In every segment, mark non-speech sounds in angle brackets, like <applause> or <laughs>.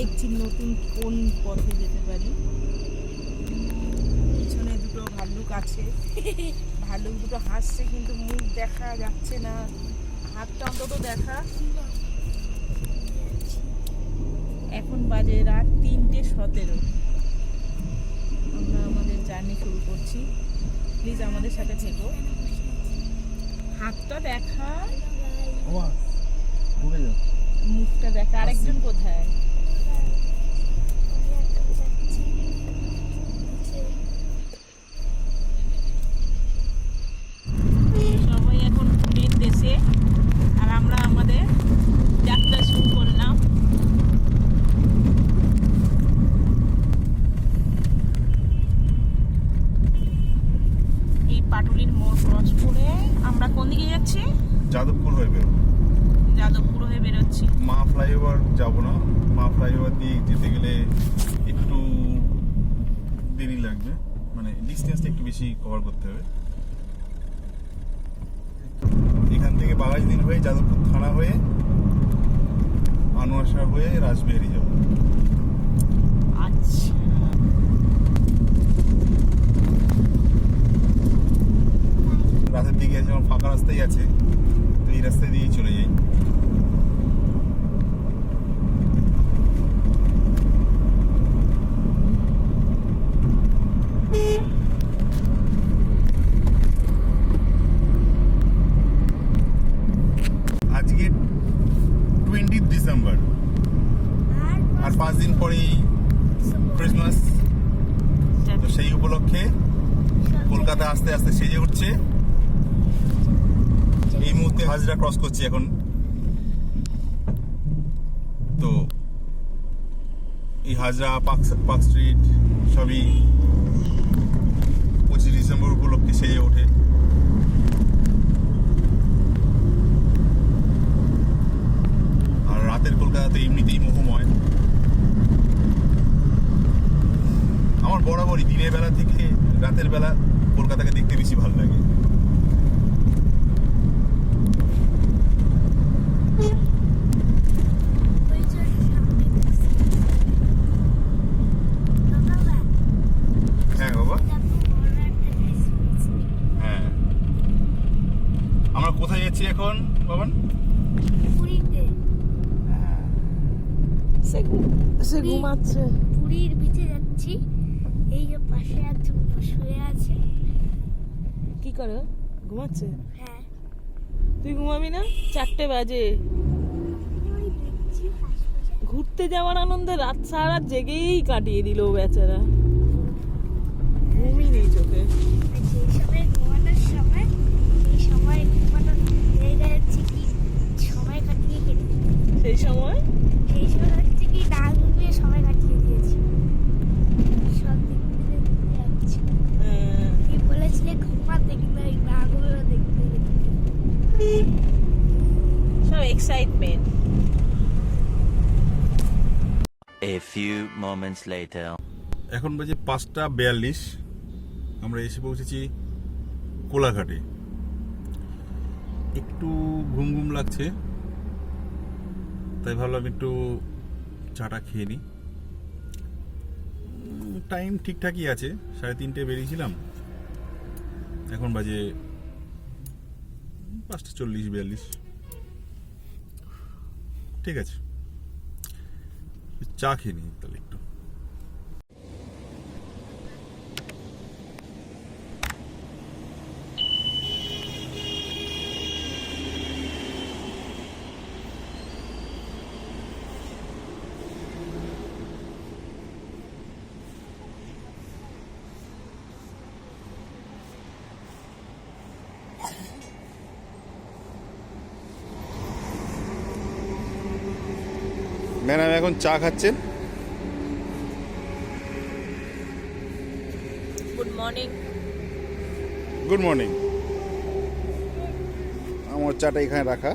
দেখছি নতুন কোন পথে যেতে পারি। পিছনে দুটো ভাল্লুক আছে। ভাল্লুক দুটো হাসছে কিন্তু মুখ দেখা যাচ্ছে না। হাতটা অন্তত দেখা। এখন বাজে রাত তিনটে সতেরো। আমরা আমাদের জার্নি শুরু করছি। প্লিজ আমাদের সাথে থেকো। হাতটা দেখা। মুখটা দেখা। আরেকজন কোথায় সবাই এখন পুরীর দেশে আর আমরা আমাদের যাত্রা শুরু করলাম এই পাটুলির মোড় ক্রস করে আমরা কোন দিকে যাচ্ছি যাদবপুর হয়ে বেরো যাদবপুর হয়ে বেরোচ্ছি মা ফ্লাইওভার যাব না মা ফ্লাইওভার দিয়ে যেতে গেলে একটু দেরি লাগবে ডিস্টেন্সটা একটু বেশি কভার করতে হবে। এখান থেকে বাগাজদিন হয়ে যাদবপুর থানা হয়ে আনোয়াশা হয়ে রাজবিহারি যাব। আচ্ছা। রাতের দিকে আছে আমার ফাঁকা রাস্তাই আছে তো এই রাস্তায় দিয়েই চলে যাই। আজকে টোয়েন্টি ডিসেম্বর আর পাঁচ দিন পরেই ক্রিসমাস তো সেই উপলক্ষে কলকাতা আস্তে আস্তে সেজে উঠছে। এই মুহূর্তে হাজরা ক্রস করছি এখন। তো এই হাজরা, পার্ক পার্ক স্ট্রিট সবই পঁচিশ ডিসেম্বর উপলক্ষে সেজে ওঠে। আর রাতের কলকাতাতে এমনিতেই মোহময়। আমার বরাবরই দিনের বেলা থেকে রাতের বেলা কলকাতাকে দেখতে বেশি ভালো লাগে। হ্যাঁ হ্যাঁ। আমরা কোথায় যাচ্ছি এখন বাবান? সে ঘুমাচ্ছে। পুরীর বিচে যাচ্ছি। এই যে পাশে একজন শুয়ে আছে। কি করে ঘুমাচ্ছে? হ্যাঁ। তুই ঘুমাবি না? চারটে বাজে। ঘুরতে যাওয়ার আনন্দে রাত সারা জেগেই কাটিয়ে দিল বেচারা। ঘুমই নেই চোখে। সেই সময় ঘুমানোর সময় সেই সময় ঘুমানোর জায়গা হচ্ছে কি? সময় কাটিয়ে কেটে সেই সময়? সেই সময় হচ্ছে কি? না ঘুমিয়ে সময় কাটিয়ে দিয়েছি সব দিক থেকে ঘুরে যাচ্ছি আহ, তুই বলেছিলে ঘুমাতে কিন্তু ওই না ঘুমিয়ে দেখতে দেখতে excitement A few moments later. এখন বাজে পাঁচটা বিয়াল্লিশ। আমরা এসে পৌঁছেছি কোলাঘাটে। একটু ঘুম ঘুম লাগছে তাই ভাবলাম একটু চাটা খেয়ে নিই টাইম ঠিকঠাকই আছে সাড়ে তিনটে বেরিয়েছিলাম। এখন বাজে পাঁচটা চল্লিশ বিয়াল্লিশ। ঠিক আছে। চা খেয়ে নিই তাহলে একটু। ম্যাডাম এখন চা খাচ্ছেন। গুড মর্নিং গুড মর্নিং আমার চাটা এখানে রাখা।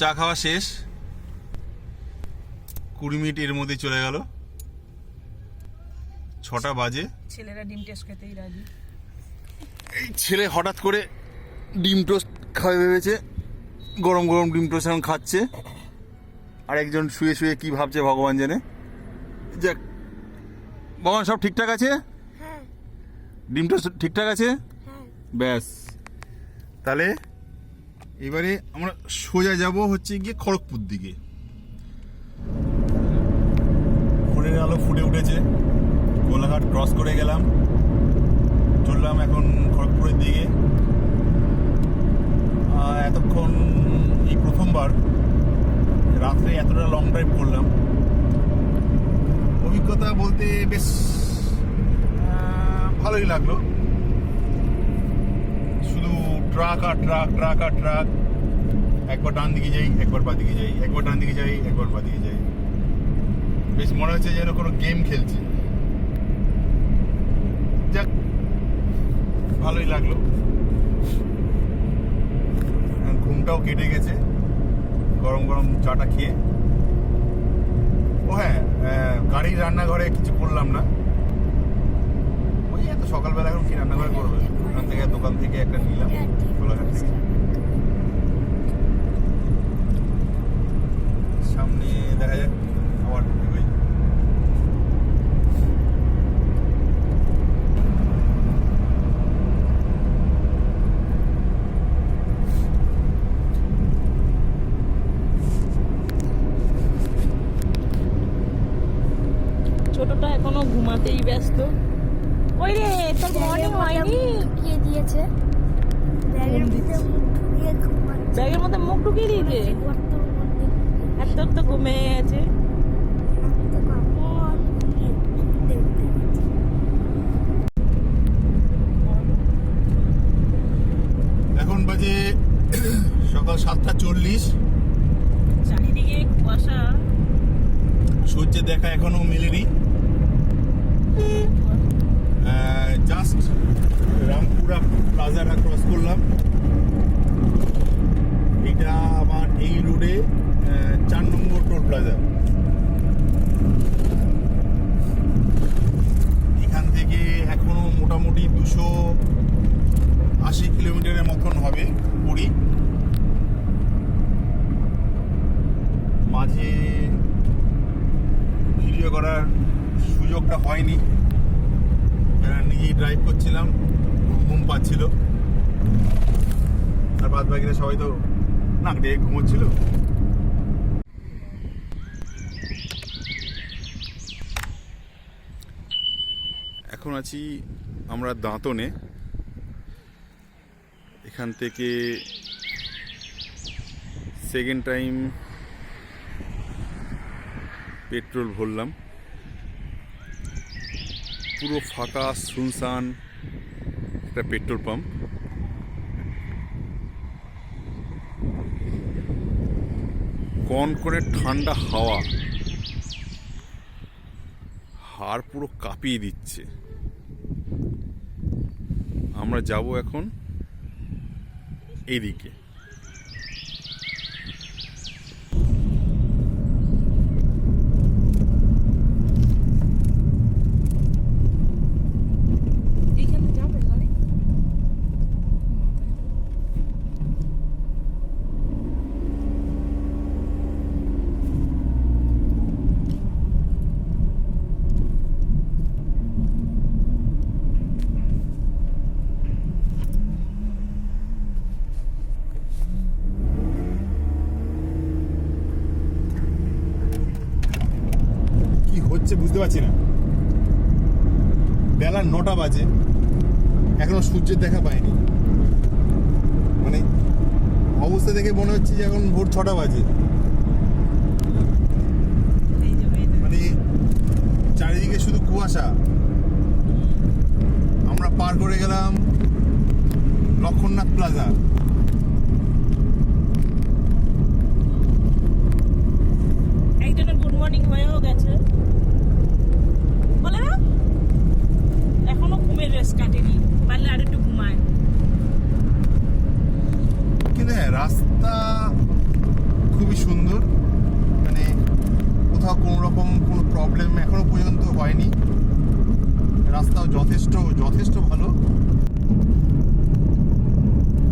চা খাওয়া শেষ। কুড়ি মিনিট এর মধ্যে চলে গেল। ছটা বাজে। ছেলেরা ডিম টেস্ট খেতেই রাজি। এই ছেলে হঠাৎ করে ডিম টোস্ট খাবে ভেবেছে গরম গরম ডিম টোস্ট এখন খাচ্ছে। আর একজন শুয়ে শুয়ে কি ভাবছে ভগবান জানে। যাক ভগবান সব ঠিকঠাক আছে? হ্যাঁ। ডিম টোস্ট ঠিকঠাক আছে? হ্যাঁ। ব্যাস। তাহলে এবারে আমরা সোজা যাব হচ্ছে গিয়ে খড়গপুর দিকে। ভোরের আলো ফুটে উঠেছে। গোলাঘাট ক্রস করে গেলাম। চললাম এখন খড়গপুরের দিকে। এতক্ষণ এই প্রথমবার রাত্রে এতটা লং ড্রাইভ করলাম। অভিজ্ঞতা বলতে বেশ ভালোই লাগল। ট্রাক আর ট্রাক ট্রাক আর ট্রাক একবার ডান দিকে যাই, একবার বা দিকে যাই, একবার ডান দিকে যাই, একবার বা দিকে যাই। বেশ মনে হচ্ছে যেন কোনো গেম খেলছে। যাক, ভালোই লাগল। ঘুমটাও কেটে গেছে। গরম গরম চাটা খেয়ে। ও হ্যাঁ গাড়ির রান্নাঘরে কিছু করলাম না। ওই এত সকালবেলা এখন কি রান্নাঘরে করবে? দোকান থেকে একটা নিলাম। কোলাঘাট থেকে সামনে দেখা যাক আবার ওই ছোটটা এখনও ঘুমাতেই ব্যস্ত ওই রে তোর মর্নিং হয়নি দিয়েছে ব্যাগের মধ্যে মুখ ঢুকিয়ে দিয়েছে গর্তর আর তোর তো আছে। এখন বাজে <clears throat> সকাল সাতটা চল্লিশ। চারিদিকে কুয়াশা। সূর্যের দেখা এখনও মেলেনি। জাস্ট রামপুরা প্লাজাটা ক্রস করলাম। এটা আমার এই রোডে চার নম্বর টোল প্লাজা এখান থেকে এখনও মোটামুটি দুশো আশি কিলোমিটারের মতন হবে পুরী। মাঝে ভিডিও করার সুযোগটা হয়নি। নিজেই ড্রাইভ করছিলাম ঘুম পাচ্ছিল। আর বাদ বাকিরা সবাই তো নাক ডেকে ঘুমোচ্ছিল। এখন আছি আমরা দাঁতনে। এখান থেকে সেকেন্ড টাইম পেট্রোল ভরলাম। পুরো ফাঁকা, শুনশান। একটা পেট্রোল পাম্প। কন করে ঠান্ডা হাওয়া। হাড় পুরো কাঁপিয়ে দিচ্ছে। আমরা যাব এখন এইদিকে। বুঝতে পারছি না। বেলা নটা বাজে। এখনও সূর্যের দেখা পায়নি মানে অবস্থা দেখে মনে হচ্ছে যে এখন ভোর ছটা বাজে। মানে চারিদিকে শুধু কুয়াশা। আমরা পার করে গেলাম লক্ষণনাথ প্লাজা। গুড মর্নিং হয়েও গেছে। কাটেনি পারলে আর একটু ঘুমায়। কিন্তু হ্যাঁ রাস্তা খুবই সুন্দর। মানে কোথাও কোনো রকম কোনো প্রবলেম এখনও পর্যন্ত হয়নি। রাস্তাও যথেষ্ট যথেষ্ট ভালো।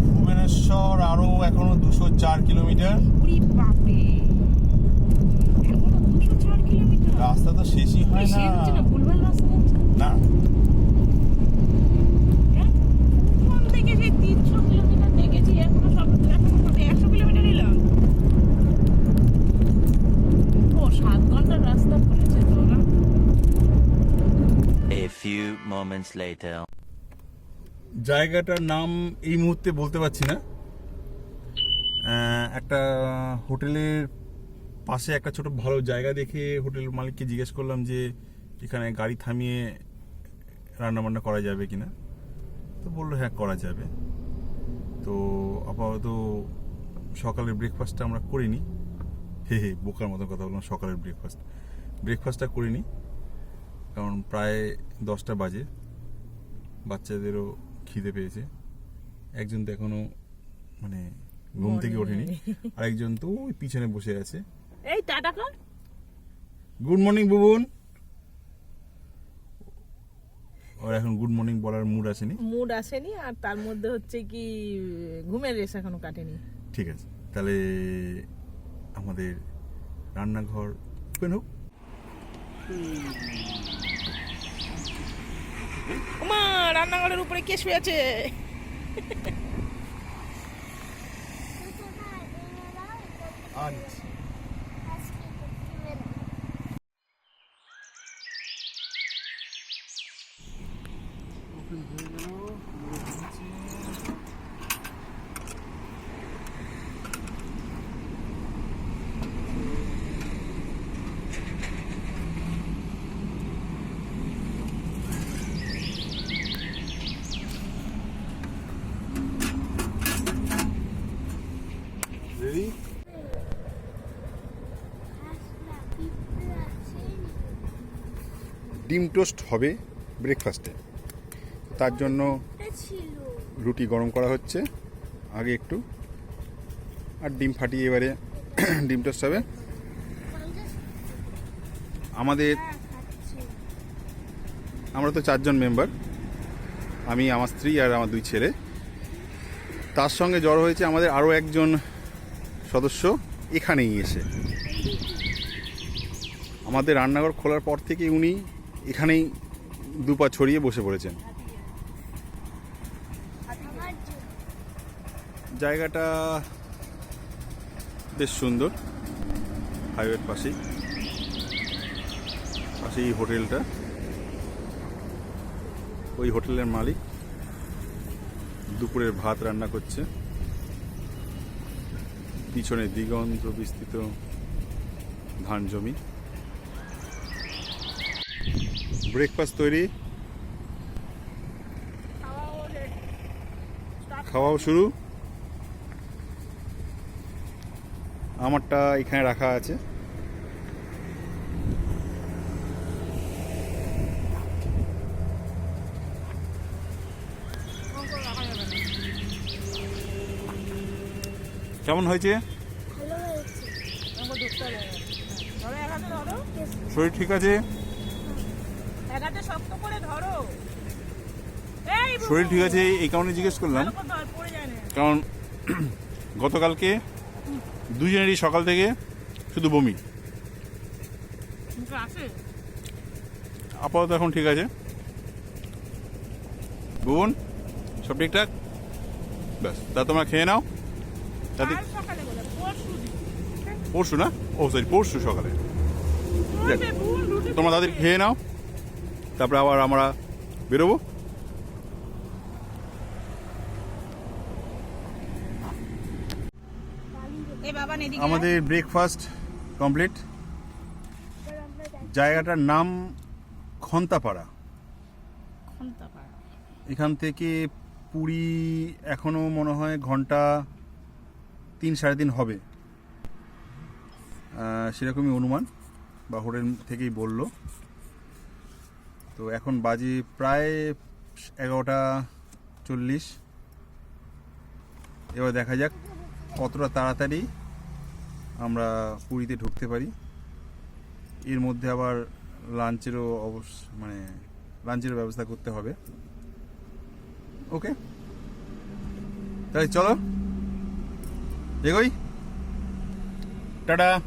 ভুবনেশ্বর আরও এখনও দুশো চার কিলোমিটার। রাস্তা তো শেষই হয় না। না ভুলভাল রাস্তা যাচ্ছে না হ্যাঁ? কোন থেকে সেই তিনশো কিলোমিটার দেখেছি এখনও সব এখনও কত একশো কিলোমিটার এলাম ও সাত ঘণ্টার রাস্তা পড়েছে তো না A few moments later. জায়গাটার নাম এই মুহূর্তে বলতে পারছি না। একটা হোটেলের পাশে একটা ছোট ভালো জায়গা দেখে হোটেল মালিককে জিজ্ঞেস করলাম যে এখানে গাড়ি থামিয়ে রান্না বান্না করা যাবে কিনা। তো বলল হ্যাঁ করা যাবে। তো আপাতত সকালের ব্রেকফাস্টটা আমরা করিনি। হে হে, বোকার মতো কথা বললাম, সকালের ব্রেকফাস্ট ব্রেকফাস্টটা করিনি, কারণ প্রায় দশটা বাজে। বাচ্চাদেরও খিদে পেয়েছে। একজন তো এখনও মানে ঘুম থেকে ওঠেনি। <laughs> আরেকজন তো ওই পিছনে বসে আছে। এই টাটা কর। Good morning Bubun. ওর এখন গুড মর্নিং বলার মুড আসেনি। মুড আসেনি আর তার মধ্যে হচ্ছে কি ঘুমের রেস এখনও কাটেনি। ঠিক আছে তাহলে আমাদের রান্নাঘর ওপেন হোক? মা রান্নাঘরের উপরে কে শুয়ে আছে? আনছি ডিম টোস্ট হবে ব্রেকফাস্টে। তার জন্য রুটি গরম করা হচ্ছে। আগে একটু। আর ডিম ফাটিয়ে এবারে <clears throat> ডিম টোস্ট হবে। আমাদের আমরা তো চারজন মেম্বার। আমি আমার স্ত্রী আর আমার দুই ছেলে। তার সঙ্গে জড়ো হয়েছে আমাদের আরও একজন সদস্য এখানেই এসে। আমাদের রান্নাঘর খোলার পর থেকে উনি এখানেই দুপা ছড়িয়ে বসে পড়েছেন। জায়গাটা বেশ সুন্দর, হাইওয়ের পাশেই। পাশেই হোটেলটা। ওই হোটেলের মালিক দুপুরের ভাত রান্না করছে। পিছনে দিগন্ত বিস্তৃত ধান জমি। ব্রেকফাস্ট তৈরি। খাওয়াও শুরু। আমারটা এখানে রাখা আছে। কেমন হয়েছে? শরীর ঠিক আছে? শক্ত করে ধরো। শরীর ঠিক আছে এই কারণে জিজ্ঞেস করলাম। কারণ <clears throat> গতকালকে দুজনেরই সকাল থেকে শুধু বমি। আপাতত এখন ঠিক আছে। ভুবন সব ঠিকঠাক? ব্যাস তা তোমরা খেয়ে নাও। তাতে পরশু না? ও সরি পরশু সকালে। তোমরা তাদের খেয়ে নাও। তারপরে আবার আমরা বেরোবো। আমাদের ব্রেকফাস্ট কমপ্লিট জায়গাটার নাম খন্তাপাড়া। খন্তাপাড়া। এখান থেকে পুরী এখনও মনে হয় ঘণ্টা তিন সাড়ে তিন হবে। সেরকমই অনুমান বা হোটেল থেকেই বলল। তো এখন বাজি প্রায় এগারোটা চল্লিশ। এবার দেখা যাক কতটা তাড়াতাড়ি আমরা পুরীতে ঢুকতে পারি। এর মধ্যে আবার লাঞ্চেরও অবশ্য মানে লাঞ্চেরও ব্যবস্থা করতে হবে। ওকে? তাহলে চলো। এগোই। টাটা।